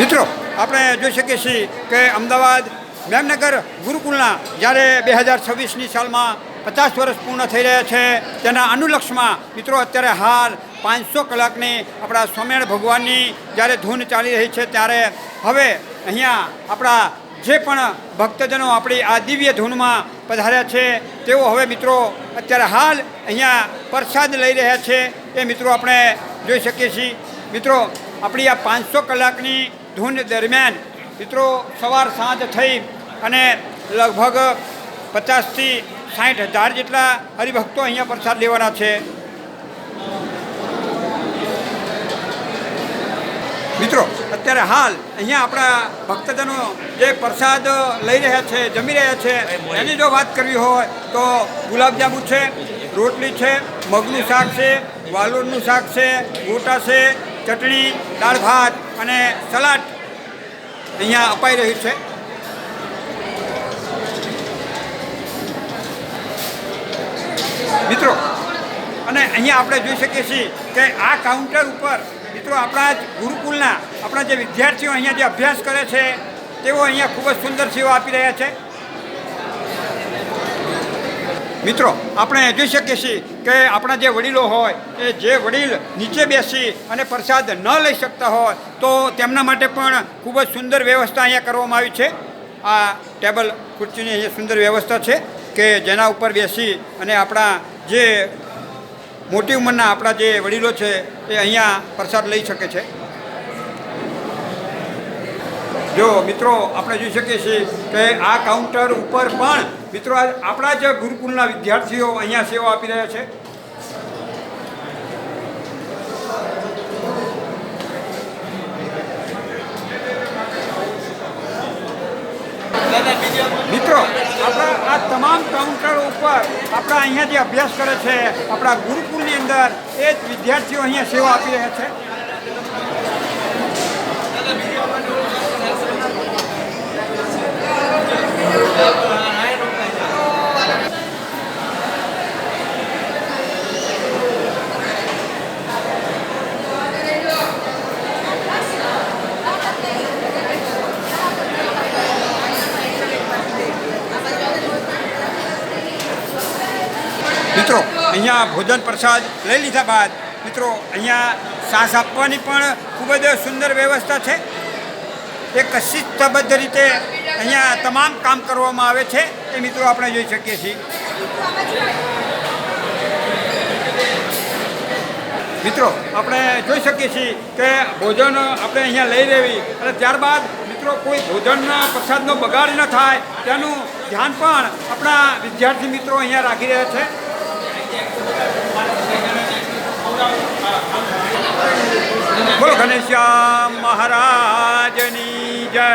મિત્રો, આપણે જોઈ શકીએ છીએ કે અમદાવાદ મેમનગર ગુરુકુલના જ્યારે બે હજાર છવ્વીસની સાલમાં પચાસ વર્ષ પૂર્ણ થઈ રહ્યા છે, તેના અનુલક્ષમાં મિત્રો અત્યારે હાલ પાંચસો કલાકની આપણા સ્વામિનારાયણ ભગવાનની જ્યારે ધૂન ચાલી રહી છે, ત્યારે હવે અહીંયા આપણા જે પણ ભક્તજનો આપણી આ દિવ્ય ધૂનમાં પધાર્યા છે, તેઓ હવે મિત્રો અત્યારે હાલ અહીંયા પ્રસાદ લઈ રહ્યા છે, એ મિત્રો આપણે જોઈ શકીએ છીએ. મિત્રો, આપણી આ પાંચસો કલાકની ધૂન દરમિયાન મિત્રો સવાર સાંજ થઈ અને લગભગ પચાસથી સાઠ હજાર જેટલા હરિભક્તો અહીંયા પ્રસાદ લેવાના છે. મિત્રો, અત્યારે હાલ અહીંયા આપણા ભક્તજનો જે પ્રસાદ લઈ રહ્યા છે, જમી રહ્યા છે, એની જો વાત કરવી હોય તો ગુલાબજાંબુ છે, રોટલી છે, મગનું શાક છે વાલોડનું શાક છે, ગોટા છે ચટણી, દાળ ભાત અને સલાડ અહીંયા અપાઈ રહ્યું છે. મિત્રો, અને અહીંયા આપણે જોઈ શકીએ છીએ કે આ કાઉન્ટર ઉપર, મિત્રો, આપણા જ ગુરુકુલના આપણા જે વિદ્યાર્થીઓ અહીંયા જે અભ્યાસ કરે છે, તેઓ અહીંયા ખૂબ જ સુંદર સેવા આપી રહ્યા છે. મિત્રો, આપણે જોઈ શકીએ છીએ કે આપણા જે વડીલો હોય, એ જે વડીલ નીચે બેસી અને પ્રસાદ ન લઈ શકતા હોય, તો તેમના માટે પણ ખૂબ જ સુંદર વ્યવસ્થા અહીંયા કરવામાં આવી છે. આ ટેબલ ખુરશીની અહીંયા સુંદર વ્યવસ્થા છે કે જેના ઉપર બેસી અને આપણા જે મોટી ઉંમરના આપણા જે વડીલો છે, એ અહીંયા પ્રસાદ લઈ શકે છે. જો મિત્રો, આપણે જોઈ શકીએ છીએ કે આ કાઉન્ટર ઉપર પણ મિત્રો આપણા જ ગુરુકુલના વિદ્યાર્થીઓ અહીંયા સેવા આપી રહ્યા છે. મિત્રો, આપણા આ તમામ કાઉન્ટર ઉપર આપણા અહીંયા જે અભ્યાસ કરે છે. આપણા ગુરુકુલની અંદર એ જ વિદ્યાર્થીઓ અહીંયા સેવા આપી રહ્યા છે. મિત્રો, અહીંયા ભોજન પ્રસાદ લઈ લીધા બાદ, મિત્રો, અહીંયા સાસ આપવાની પણ ખૂબ જ સુંદર વ્યવસ્થા છે. એક શિસ્તબદ્ધ રીતે અહીંયા તમામ કામ કરવામાં આવે છે, એ મિત્રો આપણે જોઈ શકીએ છીએ. મિત્રો, આપણે જોઈ શકીએ છીએ કે ભોજન આપણે અહીંયા લઈ લેવી, અને ત્યારબાદ મિત્રો કોઈ ભોજનના પ્રસાદનો બગાડ ન થાય, તેનું ધ્યાન પણ આપણા વિદ્યાર્થી મિત્રો અહીંયા રાખી રહ્યા છે. બોલો ઘનશ્યામ મહારાજની જય.